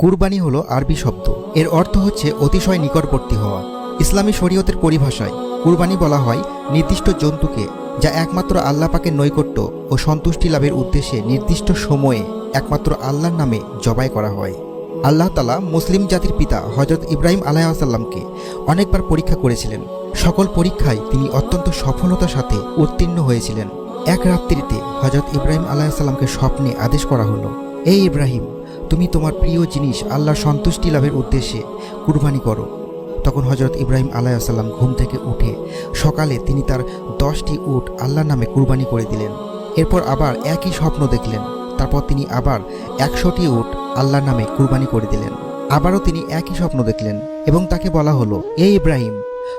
কুরবানি হলো আরবি শব্দ। এর অর্থ হচ্ছে অতিশয় নিকটবর্তী হওয়া। ইসলামী শরীয়তের পরিভাষায় কুরবানি বলা হয় নির্দিষ্ট জন্তুকে, যা একমাত্র আল্লাহ পাকের নৈকট্য ও সন্তুষ্টি লাভের উদ্দেশ্যে নির্দিষ্ট সময়ে একমাত্র আল্লাহর নামে জবাই করা হয়। আল্লাহ তালা মুসলিম জাতির পিতা হজরত ইব্রাহিম আলাইসাল্লামকে অনেকবার পরীক্ষা করেছিলেন। সকল পরীক্ষায় তিনি অত্যন্ত সফলতার সাথে উত্তীর্ণ হয়েছিলেন। এক রাত্রিতে হজরত ইব্রাহিম আলাইসাল্লামকে স্বপ্নে আদেশ করা হলো, এই ইব্রাহিম তুমি তোমার প্রিয় জিনিস আল্লাহর সন্তুষ্টি লাভের উদ্দেশ্যে কুরবানি করো। তখন হজরত ইব্রাহিম আলাইসাল্লাম ঘুম থেকে উঠে সকালে তিনি তার দশটি উট আল্লাহর নামে কুরবানি করে দিলেন। এরপর আবার একই স্বপ্ন দেখলেন। তারপর তিনি আবার একশোটি উট আল্লাহর নামে কুরবানি করে দিলেন। আবারও তিনি একই স্বপ্ন দেখলেন এবং তাকে বলা হলো এ ইব্রাহিম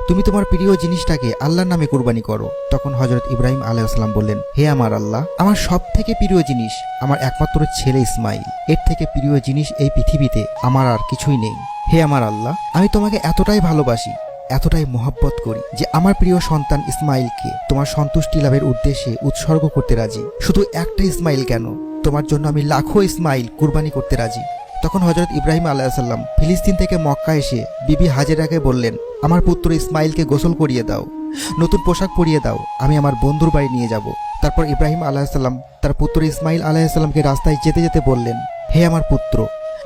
তুমি তোমার প্রিয় জিনিসটাকে আল্লাহর নামে কুরবানি করো। তখন হজরত ইব্রাহিম আলাইসাল্লাম বললেন, হে আমার আল্লাহ, আমার সব থেকে প্রিয় জিনিস আমার একমাত্র ছেলে ইসমাইল। এর থেকে প্রিয় জিনিস এই পৃথিবীতে আমার আর কিছুই নেই। হে আমার আল্লাহ, আমি তোমাকে এতটাই ভালোবাসি, এতটাই মোহাব্বত করি যে আমার প্রিয় সন্তান ইসমাইলকে তোমার সন্তুষ্টি লাভের উদ্দেশ্যে উৎসর্গ করতে রাজি। শুধু একটা ইসমাইল কেন? তোমার জন্য আমি লাখো ইসমাইল কুরবানি করতে রাজি। তখন হজরত ইব্রাহিম আলাইসাল্লাম ফিলিস্তিন থেকে মক্কা এসে বিবি হাজেরাকে বললেন, আমার পুত্র ইসমাইলকে গোসল করিয়ে দাও, নতুন পোশাক পরিয়ে দাও, আমি আমার বন্ধুর বাড়ি নিয়ে যাব। তারপর ইব্রাহিম আলাইসাল্লাম তার পুত্র ইসমাইল আলাইসাল্লামকে রাস্তায় যেতে যেতে বললেন, হে আমার পুত্র,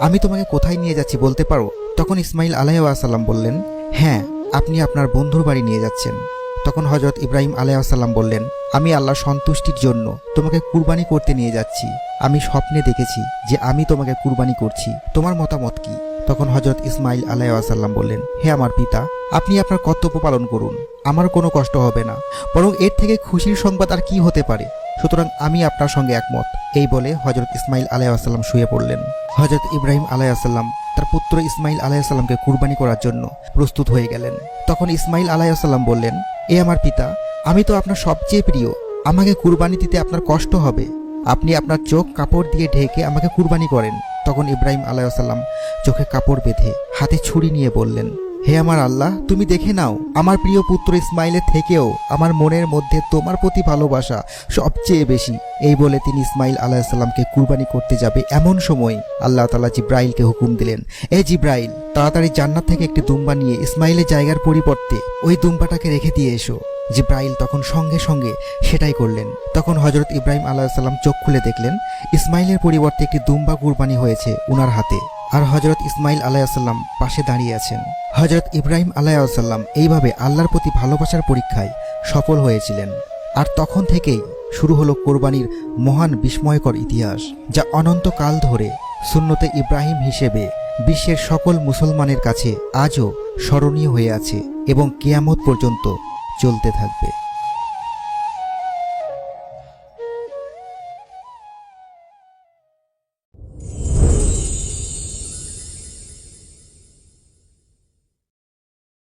আমি তোমাকে কোথায় নিয়ে যাচ্ছি বলতে পারো? তখন ইসমাইল আলাইসাল্লাম বললেন হ্যাঁ আপনি আপনার বন্ধুর বাড়ি নিয়ে যাচ্ছেন। তখন হজরত ইব্রাহিম আলাইসাল্লাম বললেন, আমি আল্লাহ সন্তুষ্টির জন্য তোমাকে কুরবানি করতে নিয়ে যাচ্ছি। আমি স্বপ্নে দেখেছি যে আমি তোমাকে কুরবানি করছি। তোমার মতামত কি? তখন হজরত ইসমাইল আলাইসাল্লাম বললেন, হে আমার পিতা, আপনি আপনার কর্তব্য পালন করুন। আমার কোনো কষ্ট হবে না। বরং এর থেকে খুশির সংবাদ আর কি হতে পারে? সুতরাং আমি আপনার সঙ্গে একমত। এই বলে হজরত ইসমাইল আলাইসাল্লাম শুয়ে পড়লেন। হজরত ইব্রাহিম আলাইসাল্লাম তার পুত্র ইসমাইল আলাইসাল্লামকে কুরবানি করার জন্য প্রস্তুত হয়ে গেলেন। তখন ইসমাইল আলাইসাল্লাম বললেন, এ আমার পিতা, আমি তো আপনার সবচেয়ে প্রিয়। আমাকে কুরবানি দিতে আপনার কষ্ট হবে। আপনি আপনার চোখ কাপড় দিয়ে ঢেকে আমাকে কুরবানি করেন। তখন ইব্রাহিম আলাইসাল্লাম চোখে কাপড় বেঁধে হাতে ছুরি নিয়ে বললেন, হে আমার আল্লাহ, তুমি দেখে নাও, আমার প্রিয় পুত্র ইসমাইলের থেকেও আমার মনের মধ্যে তোমার প্রতি ভালোবাসা সবচেয়ে বেশি। এই বলে তিনি ইসমাইল আলাহিসাল্লামকে কুরবানি করতে যাবে এমন সময় আল্লাহ তালা জিব্রাইলকে হুকুম দিলেন, এ জিব্রাইল, তাড়াতাড়ি জান্নাত থেকে একটি দুম্বা নিয়ে ইসমাইলের জায়গার পরিবর্তে ওই দুম্বাটাকে রেখে দিয়ে এসো। জিব্রাইল তখন সঙ্গে সঙ্গে সেটাই করলেন। তখন হজরত ইব্রাহিম আলাহিসাল্লাম চোখ খুলে দেখলেন, ইসমাইলের পরিবর্তে একটি দুম্বা কুরবানি হয়েছে উনার হাতে আর হজরত ইসমাইল আলাইসাল্লাম পাশে দাঁড়িয়ে আছেন। হজরত ইব্রাহিম আলাইসাল্লাম এইভাবে আল্লাহর প্রতি ভালোবাসার পরীক্ষায় সফল হয়েছিলেন। আর তখন থেকেই শুরু হলো কোরবানির মহান বিস্ময়কর ইতিহাস, যা অনন্তকাল ধরে সুন্নতে ইব্রাহিম হিসেবে বিশ্বের সকল মুসলমানের কাছে আজও স্মরণীয় হয়ে আছে এবং কেয়ামত পর্যন্ত চলতে থাকবে